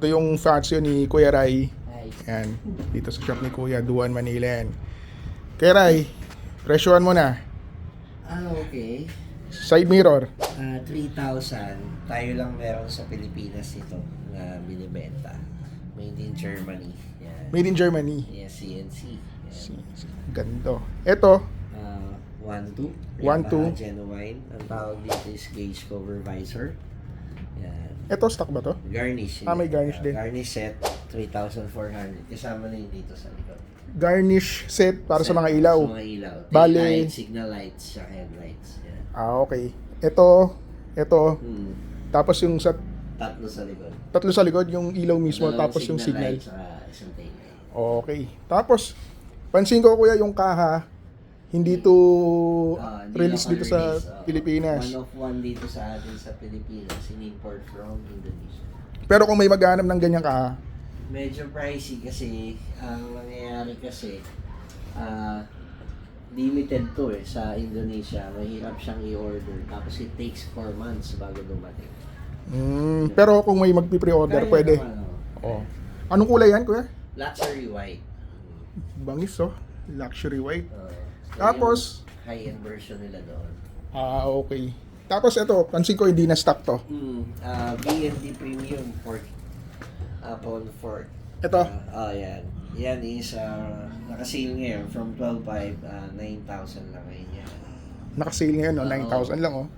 Ito yung Fazio ni Kuya Ray. Ay, Yan. Dito sa shop ni Kuya, Duan Manila yan. Kuya Ray, presyohan mo na. ah, okay. Side mirror. Ah, 3,000. Tayo lang meron sa Pilipinas ito na binibenta. Made in Germany. Yan. Made in Germany. Yes, CNC. Yan. Ganda. Ito, Ah, 1-2. One, two. Genuine. Ang tawag dito is gauge cover visor. Ito stock ba to? Garnish. Ah, may garnish Ah, din. Garnish set, 3,400. Kasama na yun dito sa likod. Garnish set para sa Set mga ilaw. Sa mga ilaw. Bale- lights, signal lights, sa headlights. Yan. Ah, okay. Ito, ito, Hmm. tapos yung sa Tatlo sa likod. tatlo sa likod, yung ilaw mismo, Dalawang tapos yung signal. light, saka isang tail light. Okay. Tapos, pansin ko kuya yung kaha, hindi to Ah, hindi release dito sa release, ah. Pilipinas. One of one dito sa atin sa Pilipinas, in-import from Indonesia. Pero kung may maghanap ng ganyang kaha, Medyo pricey kasi, ang nangyayari kasi, ah, limited to eh sa Indonesia. Mahirap siyang i-order. Tapos it takes 4 months bago dumating. mm, pero kung may magpi-pre-order, Kaya pwede. naman, oh. Oh. Anong kulay yan kuya? Luxury white. Bangis oh. Luxury white. Uh, Tapos, high-end version nila doon. ah okay. Tapos ito, pansin ko hindi na stock to. Mm, uh, B&D Premium Fork. Upon Fork. Ito, Ah, oh, yan. Yan is uh, nakasale ngayon from 12.5, uh, 9,000 lang ngayon yan. nakasale ngayon, no? Oo. 9,000 lang oh.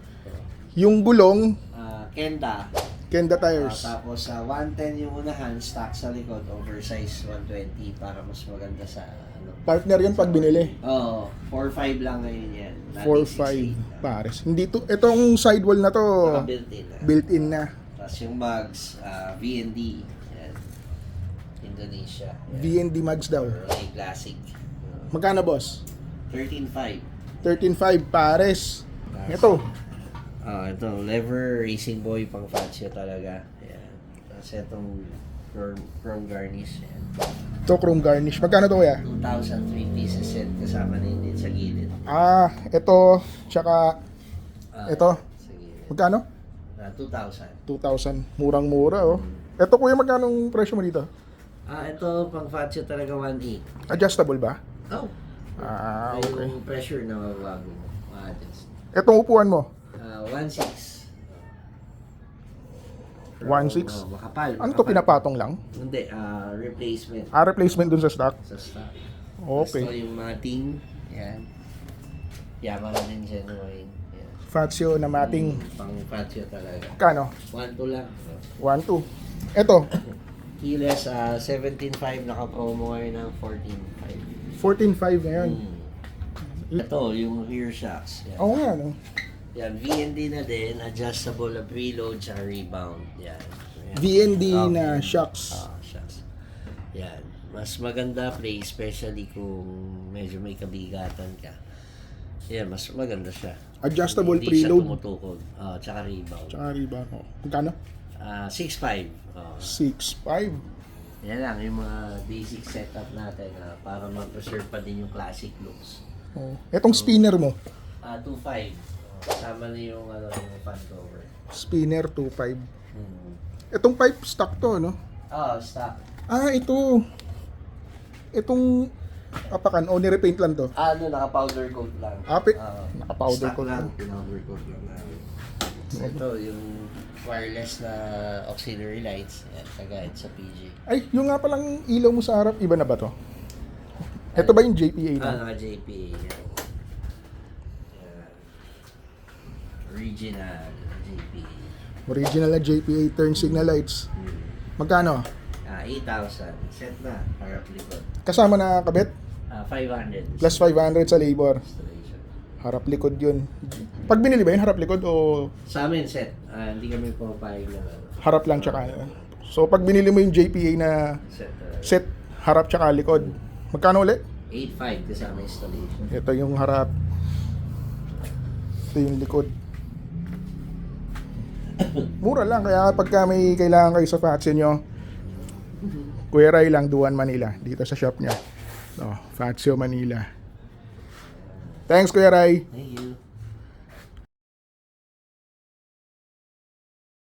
Yung gulong, Uh, Kenda. Kenda ah, tires. tapos sa 110 yung unahan, stock sa likod, oversize 120 para mas maganda sa. Partner yan pag binili. Oo, oh, 4.5 lang ngayon yan. 4-5 pares. Hindi to, itong sidewall na to, built-in na. built-in na. Tapos yung mugs, uh, V&D. Yan. Indonesia. Yan. VND mags daw. Rolex Classic. Magkano boss? 13.5. 13.5 pares. Ito, Ah, ito, lever racing boy pang Fazio talaga. Yan. Tapos itong chrome, chrome garnish. Yan. Ito chrome garnish. Magkano to kuya? 2,000 three pieces set kasama na yun din sa gilid. Ah, ito, tsaka Ah, Ito? Sa gilid. magkano? Ah, 2,000. 2,000. Murang-mura oh. Ito kuya, magkano ang presyo mo dito? Ah, ito pang Fazio talaga 1.8. Adjustable ba? Oh. Ah, Ay, okay. Yung pressure na mabago mo. Ma-adjust. Itong upuan mo, Ah, 1.6. 1.6? Oh, makapal. ano to makapal. pinapatong lang? Hindi, ah, replacement Ah, replacement dun sa stock? sa stock. Okay. Tapos yung mating, yan. Yamaha din genuine. Yan. Fazio na mating, Mm, pang patio talaga. kano? 1 lang. 1, 2. Ito, Keyless, ah 17.5 naka-promo ngayon ng 14.5. 14.5 ngayon. Mm. Ito, yung rear shocks. Yan. Oo nga, no? Yan, VND na din, adjustable na preload sa rebound. Yan. Yan. VND Okay. na shocks. Ah, shocks. Yan. Mas maganda play, especially kung medyo may kabigatan ka. Yan, mas maganda siya. Adjustable Hindi preload. siya tumutukod. Ah, tsaka rebound. Tsaka rebound. Oh. Magkano? Ah, 6.5. Oh. 6.5. Yan lang, yung mga basic setup natin ah, para ma-preserve pa din yung classic looks. Oh. Etong spinner mo, Ah, 2.5. Oh, kasama na yung, ano, yung fan cover. spinner 2.5. Hmm. Etong pipe stock to, no? Oh, stock. Ah, ito. Itong apakan, o nirepaint lang to. Ah, ano, naka-powder coat lang. Ah, pi- Ah, naka-powder stock coat lang. lang. Powder coat lang namin. So, ito, yung wireless na auxiliary lights. Yan, kagaya sa PG. Ay, yung nga palang ilaw mo sa harap, iba na ba to? Ito ba yung JPA Ah, na? naka-JPA. Yan. Yan. Original JPA. Original na JPA turn signal lights. Hmm. Magkano? Ah, 8,000. Set na. Harap likod. Kasama na kabit? Ah, 500. Plus 500 sa labor. Installation. Harap likod yun. Pag binili ba yun, harap likod o Sa amin, set. Ah, hindi kami pumapayag na ano. harap lang tsaka ano? So pag binili mo yung JPA na Set. Uh, set, harap tsaka likod, magkano ulit? 8.5 kasama installation. Ito yung harap. Ito yung likod. Mura lang, kaya pagka may kailangan kayo sa Fatsi nyo, Kuya Ray lang, Duan, Manila. Dito sa shop niya. So, Fazio, Manila. Thanks, Kuya Ray. Thank you.